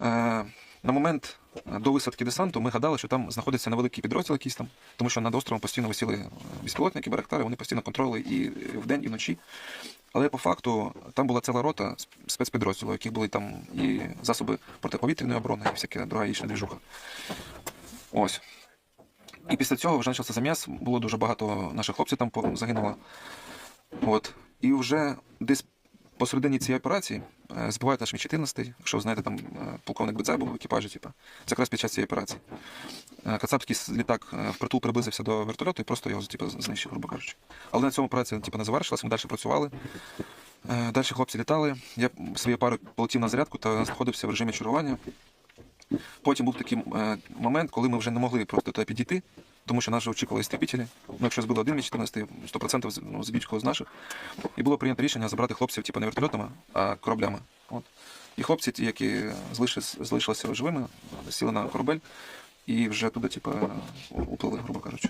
Е, на момент до висадки десанту ми гадали, що там знаходиться невеликий підрозділ якийсь там, тому що над островом постійно висіли е, безпілотники, барахтари, вони постійно контролювали і вдень, і вночі. Але по факту там була ціла рота сп- спецпідрозділу, яких були там і засоби протиповітряної оборони, і всяка друга інша двіжуха. Ось. І після цього вже почався заміс, було дуже багато наших хлопців там загинуло. От. І вже десь посередині цієї операції збивають наш Мі-14, якщо ви знаєте, там е, полковник Бедзай був в екіпажі, типу. це якраз під час цієї операції. Е, Кацапський літак е, впритул приблизився до вертольоту і просто його типу, знищив, грубо кажучи. Але на цьому операція типу, не завершилась, ми далі працювали. Далі хлопці літали. Я своєю парою полетів на зарядку та знаходився в режимі чергування. Потім був такий момент, коли ми вже не могли просто туди підійти, тому що нас вже очікували істребітелі. Ну, якщо збило один Мі-14, 100% з- ну, зб'ють когось з наших. І було прийнято рішення забрати хлопців типу, не вертольотами, а кораблями. От. І хлопці, ті, які залишилися живими, сіли на корабель і вже туди, типу, уплили, грубо кажучи.